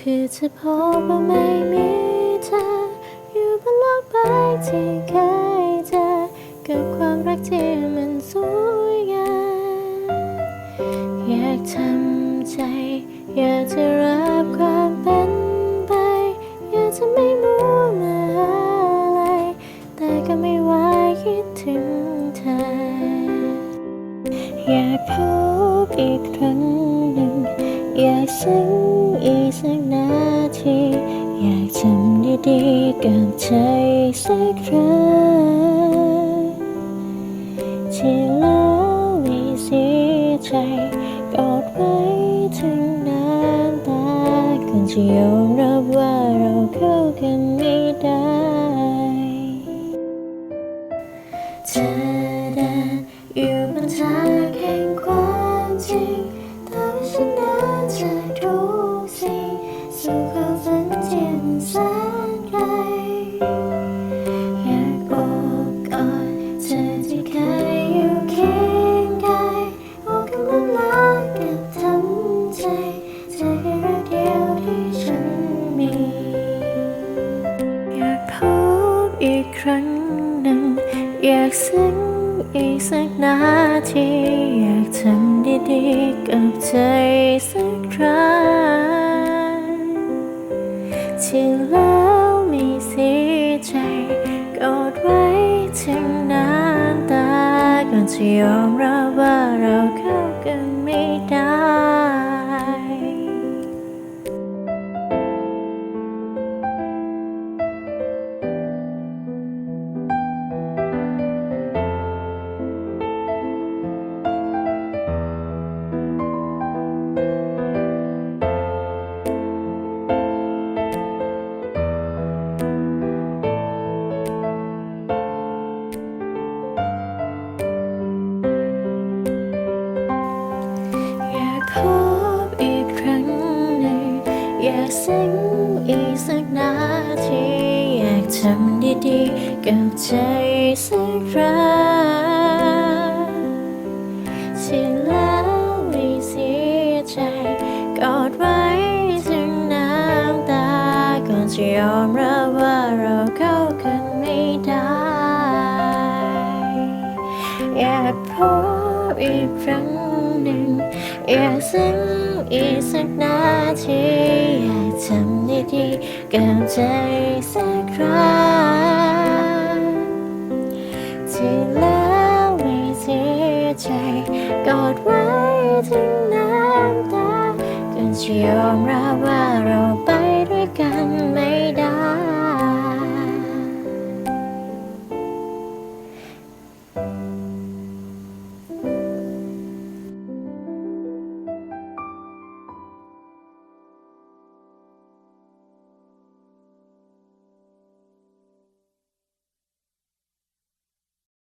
เพื่อจะพบว่าไม่มีเธอ อยู่บนโลกใบที่เคยเจอกับความรักที่มันสวยงามอยากทำใจ อยากจะรับความเป็นไป อยากจะไม่มัวมาอะไร แต่ก็ไม่ไหวคิดถึงเธอ อยากพบอีกครั้ง อยากซึ้งอีกสักนาที อยากทำดีๆกับใจสักครั้งที่แล้วไม่เสียใจกอดไว้ถึงน้ำตาก่อนจะยอมรับว่าเราเข้ากันไม่ได้เธอเดินอยู่บนทางแห่งความจริง ดินจากทุกสิ่งสู่ความฝันเที่มันแสนไกลอยากโอบกอดเธอที่เคยอยู่เคียงกายโอ้คำว่ารักกับทำใจเธอแค่รักเดียวที่ฉันมี อยากพบอีกครั้งหนึ่งอยากซึ้ง อีกสักนาทีอยากทำดีๆกับใจสักครั้งที่แล้วมีเสียใจกอดไว้ถึงน้ำตาก่อนจะยอมรับว่าเราเข้ากันไม่ได้ ซึ้งอีกสักนาทีอยากทำดีๆกับใจสักครั้งที่แล้วไม่เสียใจกอดไว้ถึงน้ำตาก่อนจะยอมรับว่าเราเข้ากันไม่ได้ อยากพบอีกครั้ง หนึ่งอยากซึ้งอีกสักนาทีอยากทำดีๆกับใจสักครั้งที่แล้วไม่เสียใจกอดไว้ถึงน้ำตาก่อนจะยอมรับว่าเรา